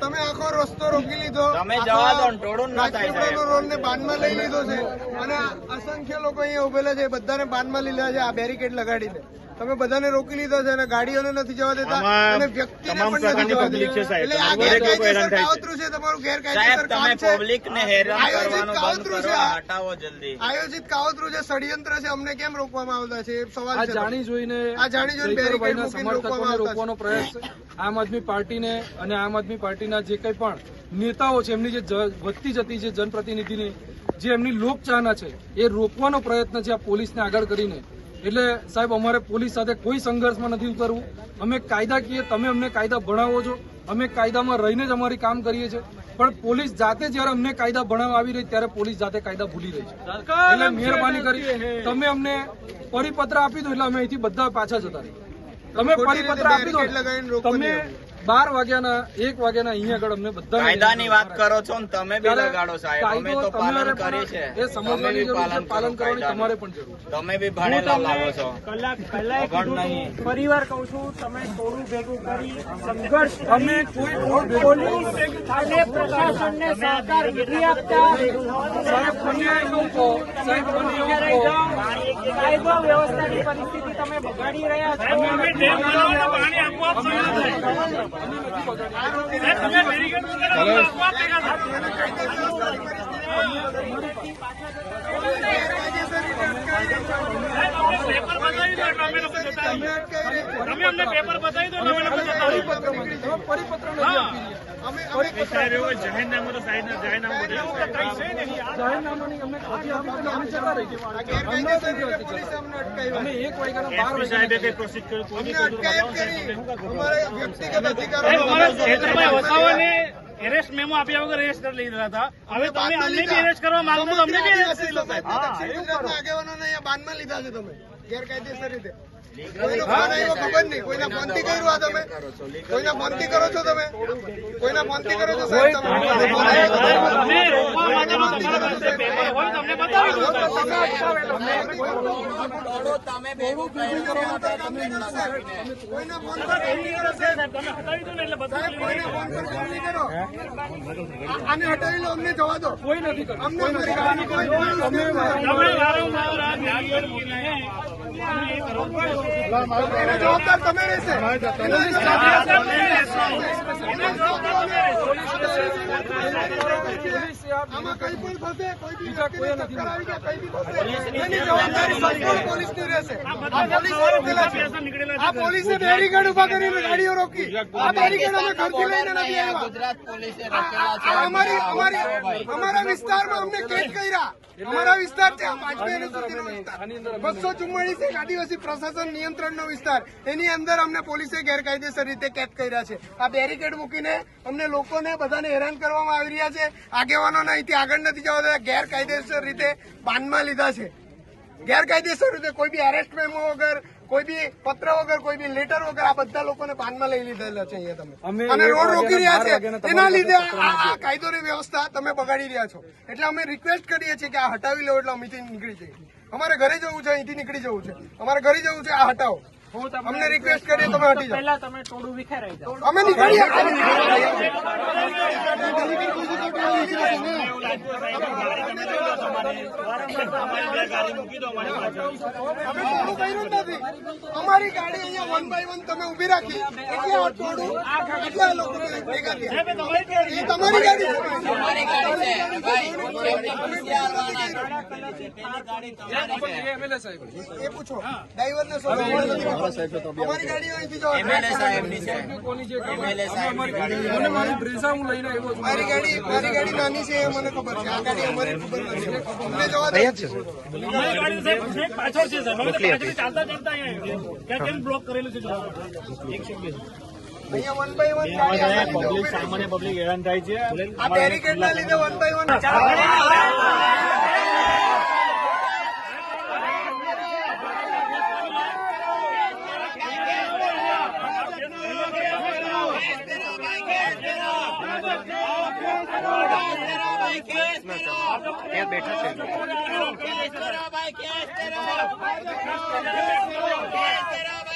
તમે આખો રસ્તો રોકી લીધો. તમે જવા દો ટોળું ના થાય, રોડ ને બાનમાં લઈ લીધો છે. અને અસંખ્ય લોકો અહીંયા ઉભેલા છે. બધાને બાનમાં લીધા છે. આ બેરિકેડ લગાડીને. તમે બધાને રોકી લીધો છે અને ગાડીઓને નથી જવા દેતા. અને વ્યક્તિને પણ નથી જવા દેતા. એટલે આ દરેક લોકો હેરાન ગેરકાયદેસર કાવતરું છે. તમારું ગેરકાયદેસર કામ છે. હેરાન આયોજિત કરવાનું બંધ કાવતરું કરો છે. હટાવો જલ્દી. આયોજિત કાવતરું છે ષડયંત્ર છે અમને કેમ રોકવામાં આવતા છે? સવાલ છે જાણી જોઈને આ જાણી જોઈને બેરીકેડ મૂકીને રોકવામાં રોકવાનો પ્રયાસ આમ આદમી પાર્ટીને અને આમ આદમી પાર્ટીના જે કંઈ પણ નેતાઓ છે એમની જે વધતી જતી છે જનપ્રતિનિધિની જે એમની લોકચાહના છે એ રોકવાનો પ્રયત્ન છે આ પોલીસને આગળ કરીને. એટલે સાહેબ અમારે પોલીસ સાથે કોઈ સંઘર્ષમાં નથી ઉતરવું. અમે કાયદાકીય તમે અમને કાયદા ભણાવો છો. અમે કાયદામાં રહીને જ અમારી કામ કરીએ છીએ. પણ પોલીસ જાતે જ્યારે અમને કાયદા ભણાવવા આવી રહી ત્યારે પોલીસ જાતે કાયદા ભૂલી રહી છે. એટલે મહેરબાની કરી. તમે અમને પરિપત્ર આપી દો એટલે અમે અહીંથી બધા પાછા જતા રહીએ. તમે પરિપત્ર આપી દો. તમે બાર વાગ્યાના એક વાગ્યાના અહીંયા આગળ અમને બધા કાયદાની વાત કરો છો ને તમે બી લગાડો સાહેબ. અમે તો પાલન કરીએ છે. એ સમજવાની જરૂર છે પાલન કરવાની તમારે પણ જરૂર છે. તમે બી ભણેલા લાગો છો. કલાક પહેલા અભણ નહીં. કહું છું તમે ટોળું ભેગું કરી સંઘર્ષ અમે કોઈ પોલીસ અને પ્રશાસનને સહકાર નથી આપતા. સાહેબ મને એવું કહો સાહેબ મને એવું કહો કાયદો વ્યવસ્થાની પરિસ્થિતિ તમે બગાડી રહ્યા છો. તમે રહ્યા. તમે અમને પેપર બતાવી દો અમે લોકો જાહેરનામું તો જાહેરનામું અમારા વ્યક્તિગત અધિકારો એરેસ્ટ મેમો આપ્યા વગર એરેસ્ટ કરી લીધા હતા હવે તમે અમને બી એરેસ્ટ કરવા માંગો તો અમને બી એરેસ્ટ કરી લો સાહેબ. આગેવાનોને અહીંયા બાનમાં લીધા છે તમે ગેરકાયદેસર રીતે કોઈના ફોન પર કરો આને હટાવી લો અમને જવા દો. કોઈ નથી અમને જવાબદાર તમે રહેશે. આમાં કઈ પણ થશે કોઈ બી વ્યક્તિને ટક્કર આવી કે કઈ બી થશે એની જવાબદારી સંપૂર્ણ પોલીસની રહેશે. આ પોલીસે રોકેલા છે. આ પોલીસે બેરીકેડ ઊભા કરીને ગાડીઓ રોકી. આ બેરીકેડ અમે ઘરથી લઈને નથી આવ્યા. અમારી અમારી અમારા વિસ્તારમાં અમને કેદ કર્યા. અમારા વિસ્તાર છે. બસો ચુમ્માળીસ એક આદિવાસી પ્રશાસન નિયંત્રણનો વિસ્તાર. એની અંદર અમને પોલીસે ગેરકાયદેસર રીતે કેદ કર્યા છે. આ બેરિકેડ મૂકીને અમને લોકોને બધાને હેરાન કરવામાં આવી રહ્યા છે. આગેવાનોને અહીંથી આગળ નથી જવા ગેરકાયદેસર રીતે બાનમાં લીધા છે. ગેરકાયદેસર રીતે કોઈ બી અરેસ્ટ મેમો વગર કોઈ બી પત્ર વગર કોઈ બી લેટર વગર આ બધા લોકોને બાનમાં લઈ લીધેલા છે અહીંયા તમે. અને રોડ રોકી રહ્યા છે. એના લીધે આ આ કાયદોની વ્યવસ્થા તમે બગાડી રહ્યા છો. એટલે અમે રિક્વેસ્ટ કરીએ છીએ કે આ હટાવી લો એટલે અમેથી નીકળી જઈએ. અમારે ઘરે જવું છે અહીંથી નીકળી જવું છે. અમારે ઘરે જવું છે આ હટાવો. અમને રિક્વેસ્ટ કરીએ તમે હટી જાઓ. પહેલા તમે ટોળું વિખેરાઈ જાઓ. અમે અમારી ગાડી અહીંયા વન બાય વન તમે ઊભી રાખી. એટલે આ ટોળું એટલા લોકો તમારી ગાડી છે. તમારી ગાડી છે. ભાઈ એમની ખુશી આવવાના એમએલએ સાહેબ એ પૂછો ડ્રાઈવર ને અમારી ગાડી અહીંથી જવા એમએલએ સાહેબની છે એમએલએ સાહેબની ગાડી મને મારી બ્રેઝા હું લઈને આવ્યો છું મારી ગાડી મારી ગાડી નાની છે એ મને ખબર છે આ ગાડી અમારી ખબર નથી અમને જવા દે અમારી ગાડી સાહેબ સાહેબ પાછળ છે સાહેબ અમે તો પાછળથી ચાલતા ચાલતા અહીંયા આવ્યા છીએ. કેમ બ્લોક કરેલું છે જો એક સેકન્ડ પબ્લિક સામાન્ય પબ્લિક હેરાન થાય છે રાખી. આ બેરિકેડ ના લીધે વન બાય વન ત્યાં બેઠા છે કેસ આ પહેરી કેસ લેવા તમે જોઈએ. પહેરી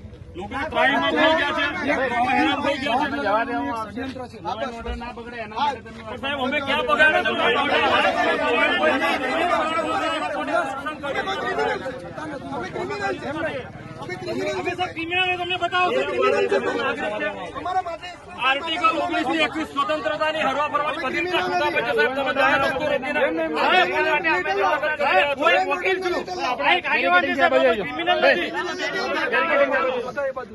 લોકો ત્રાહીમામ થઈ ગયા છે. હેરાન થઈ ગયા છે. ષડયંત્ર છે પણ સાહેબ અમે ક્યાં પગાર અમે ક્રિમિનલ છે અમે ક્રિમિનલ છે. ક્રિમિનલ તમને બતાવો નાગરિક છે. અમારા માટે આર્ટિકલ ઓગણીસથી એકવીસ સ્વતંત્રતાની હરવા ફરવાની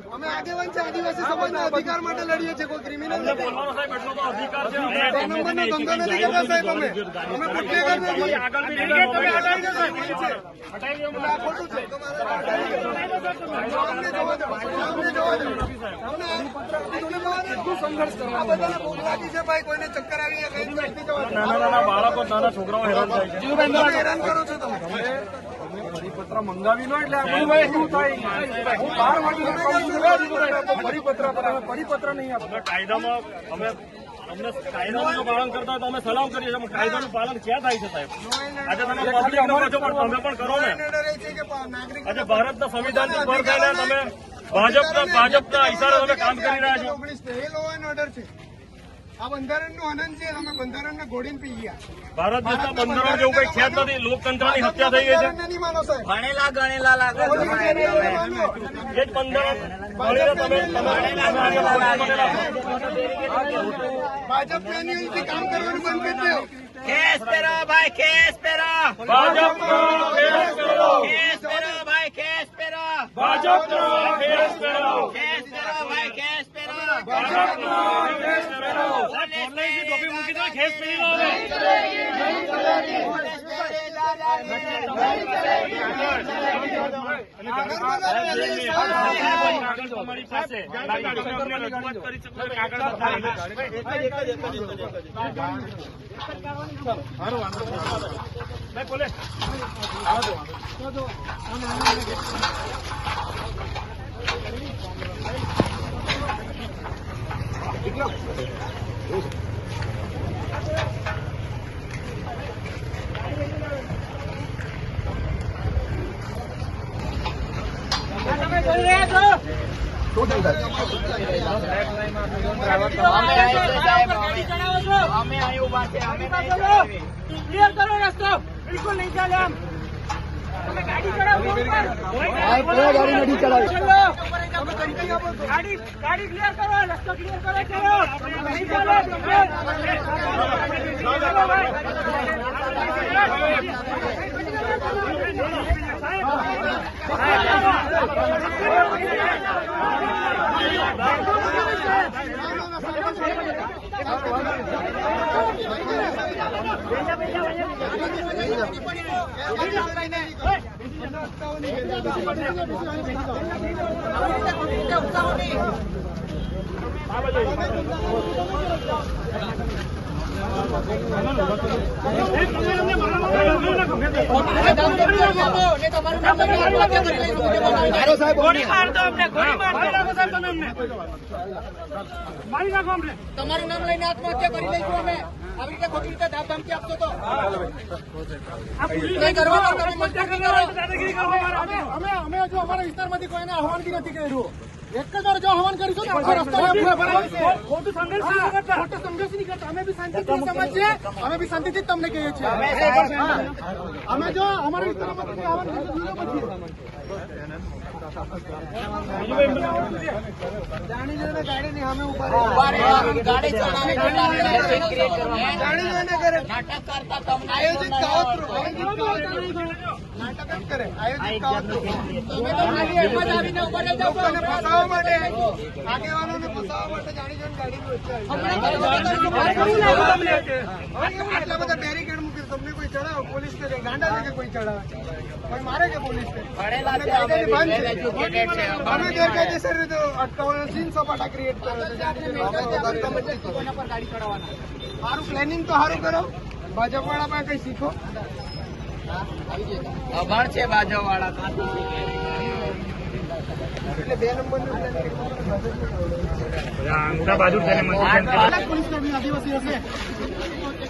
અમે આગેવાન છે આદિવાસી સમાજના અધિકાર માટે લડીએ છીએ. કોઈ ક્રિમિનલ નથી. ધંધો નથી કરતા સાહેબ અમે. અમે બુટલેગર છે. આ. નાના નાના બાળકો નાના છોકરાઓ હેરાન થાય છે હેરાન કરો છો તમે પરિપત્ર મંગાવી લો એટલે ભાઈ શું થાય હું બાર વાગે પરિપત્ર પરિપત્ર નહીં કાયદામાં અમે અમને કાયદાનું પાલન કરતા હોય તો અમે સલામ કરીએ છીએ કાયદાનું પાલન ક્યાં થાય છે સાહેબ? આજે તમે પબ્લિક પણ તમે પણ કરો ને. એને ડરે છે કે પા- નાગરિક આજે ભારતના સંવિધાન પર થઈને તમે ભાજપના ભાજપના ઈશારે તમે કામ કરી રહ્યા છો એ લો એન્ડ ઓર્ડર છે. આ બંધારણનું આનંદ છે અમે બંધારણને ઘોડીને પી ગયા. ભારત દેશના બંધારણ જેવું કઈ છે જ નથી. લોકતંત્રની હત્યા થઈ ગઈ છે. ભણેલા ગણેલા લાગો. એ જ બંધારણ તમે તમે. ભાજપ કામ કરવાનું બંધ કરી દો. કેસ પેરો ભાઈ કેસ પેરો. ભાજપનો કેસ પેરો ભાઈ કેસ પેરો. કેસ કેસ ભાઈ કેસ કેસ ઓનલાઈન ટોપી મૂકી દો કાગળ તમે રજૂઆત કરી શકો છો. કાગળ બતાવી ભાઈ બોલે અમે આવ્યા છે સાહેબ અમે અમે અહીં ઊભા છે અમે નહીં ચલાવી. ક્લિયર કરો, રસ્તો. બિલકુલ નહીં ચાલે આમ તમે ગાડી ચડાવો ગાડી નથી ચલાવી ગાડી ગાડી ક્લિયર કરો રસ્તો ક્લિયર કરો ચલો નહીં ચાલે ગોળી તમારું નામ લઈને આત્મહત્યા કરી લઈશું અમે આવી રીતે ખોટી રીતે ધામ ધમકી આપશો તો અમે હજુ અમારા વિસ્તારમાંથી કોઈને આહવાનગી નથી કર્યું એક જ વાર જો આહવાન કરીશું ને. ખોટું સંદેશ નહીં કરતા. ખોટો સંદેશ નહીં કરતા. અમે બી શાંતિથી સમાજ અમે બી શાંતિથી જ તમને કહીએ છીએ. અમે જો અમારા વિસ્તારમાં કોઈ આહવાન કરીશું પછી. ગાડી નાટક કરતા તમને આયોજિત નાટક જ કરે આયોજિત ફસાવવા માટે આગેવાનોને ફસાવવા માટે જાણી જોઈને ગાડી. આટલા બધા બેરીકેડ મૂકી તમને કોઈ ચડાવો? પોલીસ કે ગાંડા કે કોઈ ચડાવે? પણ મારે કે પોલીસ કે ભણેલા છે અમે ગેરકાયદેસર રીતે અટકાવવાનો સીન સપાટા ક્રિએટ કરો છો. જાણી જોઈને કોના પર ગાડી ચડાવવાના સારું પ્લાનિંગ તો સારું કરો. ભાજપ વાળા પાસે કઈ શીખો? અભણ છે ભાજપ વાળા એટલે બે કર્મી આદિવાસી હશે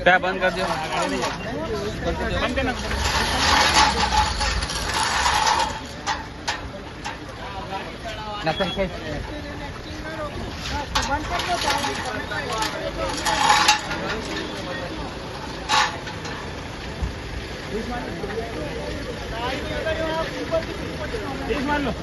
ત્યાં બંધ કરી ઘડીકમાં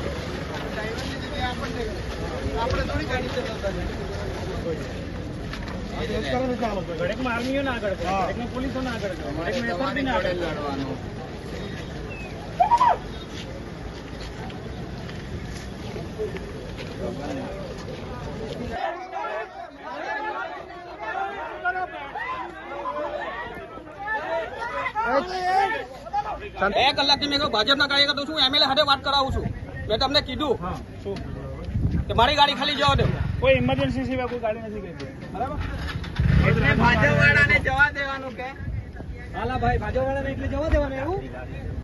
આર્મીઓ કલાક આગળ કરે ઘડીકમાં પોલીસો ના આગળ કરે ઘડીકમાં SRP આગળ લડવાનું બે કલાકથી મેં કહ્યું ભાજપના કાર્યકર્તા છું એમએલએ સાથે વાત કરાવું છું. મેં તમને કીધું કે મારી ગાડી ખાલી જવા દો. કોઈ ઇમરજન્સી સિવાય કોઈ ગાડી નથી ગઈ બરાબર? એટલે ભાજપ વાળાને જવા દેવાનું કે? હાલા ભાઈ ભાજપ વાળાને એટલે જવા દેવાનું એવું?